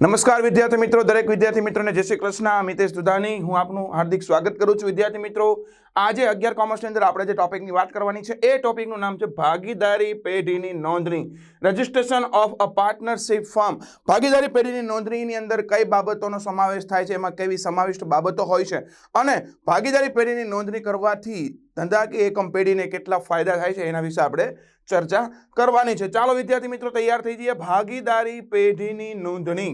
નમસ્કાર વિદ્યાર્થી મિત્રો, દરેક વિદ્યાર્થી મિત્રોને જય શ્રી કૃષ્ણ. મિતેશ દુધાની, હું આપનું હાર્દિક સ્વાગત કરું છું. વિદ્યાર્થી મિત્રો આજે અગિયાર કોમર્સની અંદર આપણે જે ટોપિકની વાત કરવાની છે, એ ટોપિકનું નામ છે ભાગીદારી પેઢીની નોંધણી. Registration of a partnership firm ભાગીદારી પેઢીની નોંધણીની અંદર કઈ બાબતોનો સમાવેશ થાય છે, એમાં કેવી સમાવિષ્ટ બાબતો હોય છે અને ભાગીદારી પેઢીની નોંધણી કરવાથી ધંધાકીય એકમ પેઢીને કેટલા ફાયદા થાય છે, એના વિશે આપણે ચર્ચા કરવાની છે. ચાલો વિદ્યાર્થી મિત્રો, તૈયાર થઈ જઈએ. ભાગીદારી પેઢીની નોંધણી.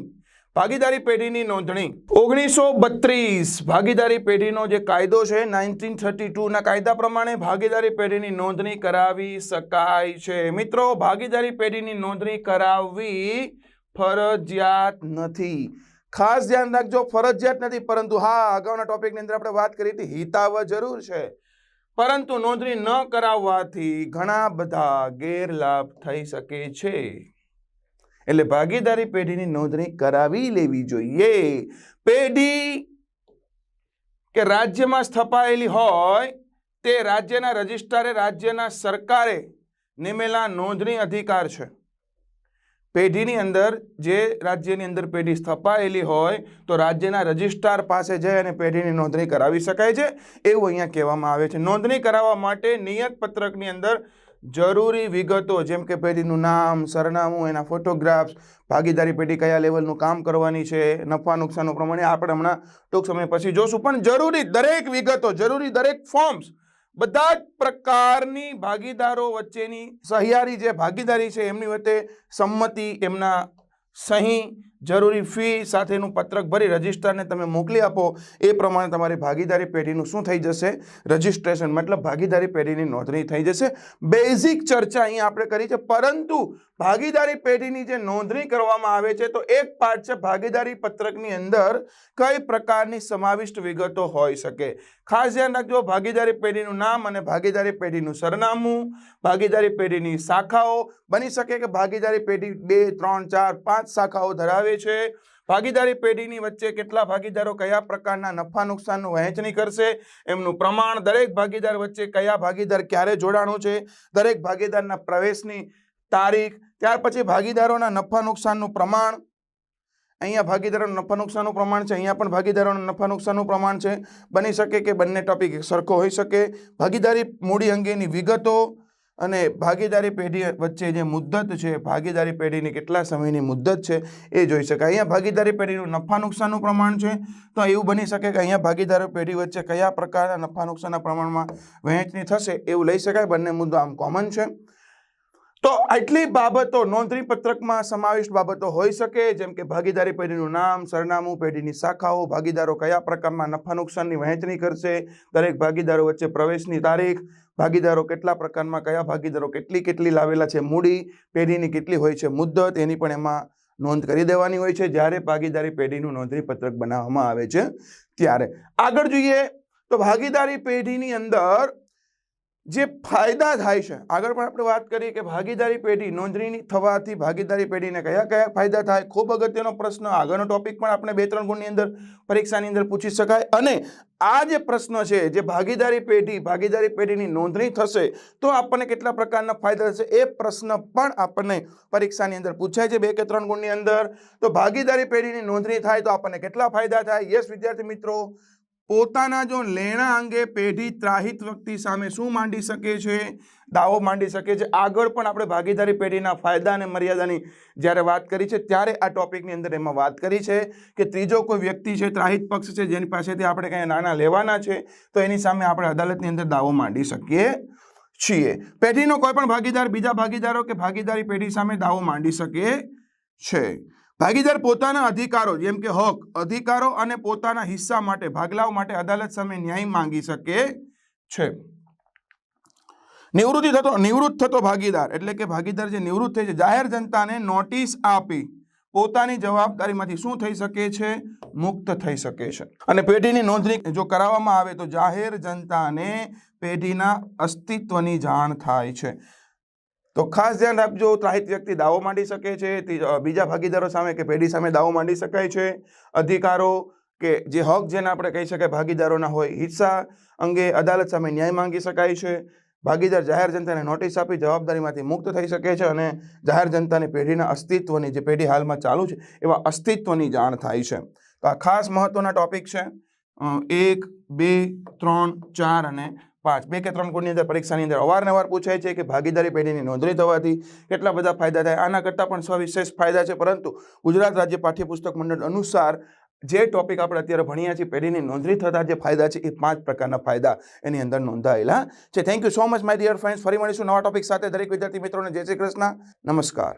ભાગીદારી પેઢીની નોંધણી. ઓગણીસો બત્રીસ, ભાગીદારી પેઢીનો જે કાયદો છે, નાઇન્ટીન થર્ટી ટુના કાયદા પ્રમાણે ભાગીદારી પેઢીની નોંધણી કરાવી શકાય છે. મિત્રો, ભાગીદારી પેઢીની નોંધણી કરાવવી ફરજિયાત નથી. ખાસ ધ્યાન રાખજો, ફરજિયાત નથી. પરંતુ હા, અગાઉના ટોપિકની અંદર આપણે વાત કરી હતી હિતાવ જરૂર છે. પરંતુ નોંધણી ન કરાવવાથી ઘણા બધા ગેરલાભ થઈ શકે છે. એટલે ભાગીદારી પેઢીની નોંધણી કરાવી લેવી જોઈએ. પેઢી કે રાજ્યમાં સ્થપાયેલી હોય તે રાજ્યના રજિસ્ટ્રારે રાજ્યના સરકારે નિમેલા નોંધણી અધિકાર છે. પેઢીની અંદર જે રાજ્યની અંદર પેઢી સ્થપાયેલી હોય તો રાજ્યના રજિસ્ટ્રાર પાસે જઈ અને પેઢીની નોંધણી કરાવી શકાય છે. એવું અહીંયા કહેવામાં આવે છે. નોંધણી કરાવવા માટે નિયત પત્રકની અંદર જરૂરી વિગતો, જેમ કે પેઢીનું નામ, સરનામું, એના ફોટોગ્રાફ્સ ભાગીદારી પેઢી કયા લેવલનું કામ કરવાની છે, નફા નુકસાનનું પ્રમાણે આપણે હમણાં ટૂંક સમય પછી જોશું. પણ જરૂરી દરેક વિગતો, જરૂરી દરેક ફોર્મ્સ બધા જ પ્રકારની ભાગીદારો વચ્ચેની સહિયારી જે ભાગીદારી છે, એમની વચ્ચે સંમતિ, એમના સહી, જરૂરી ફી સાથેનું પત્રક ભરી રજિસ્ટ્રારને તમે મોકલી આપો. એ પ્રમાણે તમારી ભાગીદારી પેઢીનું શું થઈ જશે? રજિસ્ટ્રેશન મતલબ ભાગીદારી પેઢીની નોંધણી થઈ જશે. બેઝિક ચર્ચા અહીંયા આપણે કરી છે. પરંતુ ભાગીદારી પેઢીની જે નોંધણી કરવામાં આવે છે, તો એક પાર્ટ છે ભાગીદારી પત્રકની અંદર કઈ પ્રકારની સમાવિષ્ટ વિગતો હોઈ શકે? ખાસ ધ્યાન રાખજો, ભાગીદારી પેઢીનું નામ અને ભાગીદારી પેઢીનું સરનામું, ભાગીદારી પેઢીની શાખાઓ. બની શકે કે ભાગીદારી પેઢી બે, ત્રણ, ચાર, પાંચ શાખાઓ ધરાવે છે. ભાગીદારી પેઢીની વચ્ચે કેટલા ભાગીદારો કયા પ્રકારના નફા નુકસાનનું વહેંચણી કરશે? એમનું પ્રમાણ દરેક ભાગીદાર વચ્ચે કયા ભાગીદાર ક્યારે જોડાણું છે? દરેક ભાગીદારના પ્રવેશની તારીખ, ત્યાર પછી ભાગીદારોના નફા નુકસાનનું પ્રમાણ. અહીંયા ભાગીદારોનું નફા નુકસાનનું પ્રમાણ છે, અહીંયા પણ ભાગીદારોના નફા નુકસાનનું પ્રમાણ છે. બની શકે કે બંને ટોપિક સરખો હોઈ શકે. ભાગીદારી મૂડી અંગેની વિગતો અને ભાગીદારી પેઢી વચ્ચે જે મુદ્દત છે, ભાગીદારી પેઢીની કેટલા સમયની મુદ્દત છે, એ જોઈ શકાય. અહીંયા ભાગીદારી પેઢીનું નફા નુકસાનનું પ્રમાણ છે, તો એવું બની શકે કે અહીંયા ભાગીદારો પેઢી વચ્ચે કયા પ્રકારના નફા નુકસાનના પ્રમાણમાં વહેંચણી થશે એવું લઈ શકાય. બંને મુદ્દો આમ કોમન છે. તો આટલી બાબતો નોંધણી પત્રકમાં સમાવિષ્ટ બાબતો હોઈ શકે, જેમ કે ભાગીદારી પેઢીનું નામ, સરનામું, પેઢીની શાખાઓ, ભાગીદારો કયા પ્રકારમાં નફા નુકસાનની વહેંચણી કરશે, દરેક ભાગીદારો વચ્ચે પ્રવેશની તારીખ, ભાગીદારો કેટલા પ્રકારમાં કયા ભાગીદારો કેટલી કેટલી લાવેલા છે મૂડી, પેઢીની કેટલી હોય છે મુદ્દત, એની પણ એમાં નોંધ કરી દેવાની હોય છે, જ્યારે ભાગીદારી પેઢીનું નોંધણી પત્રક બનાવવામાં આવે છે ત્યારે. આગળ જોઈએ તો ભાગીદારી પેઢીની અંદર જે ફાયદા થાય છે. આગળ પણ આપણે વાત કરીએ કે ભાગીદારી પેઢી નોંધણી થવાથી ભાગીદારી પેઢીને કયા કયા ફાયદા થાય? ખૂબ અગત્યનો પ્રશ્ન. આગળનો ટોપિક પણ આપણે બે ત્રણ ગુણની અંદર, પરીક્ષાની અંદર પૂછી શકાય. અને આ જે પ્રશ્ન છે, જે ભાગીદારી પેઢી, ભાગીદારી પેઢીની નોંધણી થશે, તો આપણને કેટલા પ્રકારના ફાયદા થશે? એ પ્રશ્ન પણ આપણને પરીક્ષાની અંદર પૂછાય છે બે કે ત્રણ ગુણની અંદર. તો ભાગીદારી પેઢીની નોંધણી થાય તો આપણને કેટલા ફાયદા થાય? યસ વિદ્યાર્થી મિત્રો પોતાના જો લેણા અંગે પેઢી ત્રાહિત વ્યક્તિ સામે શું માંડી શકે છે? દાવો માંડી શકે છે. આગળ પણ આપણે ભાગીદારી પેઢીના ફાયદા અને મર્યાદાની જ્યારે વાત કરી છે, ત્યારે આ ટોપિકની અંદર એમાં વાત કરી છે કે ત્રીજો કોઈ વ્યક્તિ છે, ત્રાહિત પક્ષ છે, જેની પાસેથી આપણે કંઈ નાના લેવાના છે, તો એની સામે આપણે અદાલતની અંદર દાવો માંડી શકીએ છીએ. પેઢીનો કોઈ પણ ભાગીદાર, બીજા ભાગીદારો કે ભાગીદારી પેઢી સામે દાવો માંડી શકે છે. ભાગીદાર પોતાના અધિકારો, જેમ કે હક, અધિકારો અને પોતાના હિસ્સા માટે, ભાગલાઓ માટે અદાલત સામે ન્યાય માંગી શકે છે. નિવૃત્તિ થતો, નિવૃત્ત થતો ભાગીદાર, એટલે કે ભાગીદાર જે નિવૃત્ત થઈ છે, જાહેર જનતાને નોટિસ આપી પોતાની જવાબદારીમાંથી શું થઈ શકે છે? મુક્ત થઈ શકે છે. અને પેઢીની નોંધણી જો કરાવવામાં આવે તો જાહેર જનતાને પેઢીના અસ્તિત્વની જાણ થાય છે. તો ખાસ ધ્યાન રાખજો, ત્રાહિત વ્યક્તિ દાવો માંડી શકે છે બીજા ભાગીદારો સામે કે પેઢી સામે દાવો માંડી શકાય છે. અધિકારો કે જે હક જેને આપણે કહી શકાય ભાગીદારોના હોય, હિસ્સા અંગે અદાલત સામે ન્યાય માંગી શકાય છે. ભાગીદાર જાહેર જનતાને નોટિસ આપી જવાબદારીમાંથી મુક્ત થઈ શકે છે અને જાહેર જનતાની પેઢીના અસ્તિત્વની જે પેઢી હાલમાં ચાલુ છે, એવા અસ્તિત્વની જાણ થાય છે. તો આ ખાસ મહત્વના ટોપિક છે. એક, બે, ત્રણ, ચાર અને પાંચ. બે કે ત્રણ ગુણની અંદર પરીક્ષાની અંદર અવારનવાર પૂછાય છે કે ભાગીદારી પેઢીની નોંધણી થવાથી કેટલા બધા ફાયદા થાય. આના કરતાં પણ સવિશેષ ફાયદા છે. પરંતુ ગુજરાત રાજ્ય પાઠ્યપુસ્તક મંડળ અનુસાર જે ટોપિક આપણે અત્યારે ભણ્યા છીએ, પેઢીની નોંધણી થતા જે ફાયદા છે, એ પાંચ પ્રકારના ફાયદા એની અંદર નોંધાયેલા છે. Thank you so much my dear friends ફરી મળીશું નવા ટોપિક સાથે. દરેક વિદ્યાર્થી મિત્રોને જય શ્રી કૃષ્ણ. નમસ્કાર.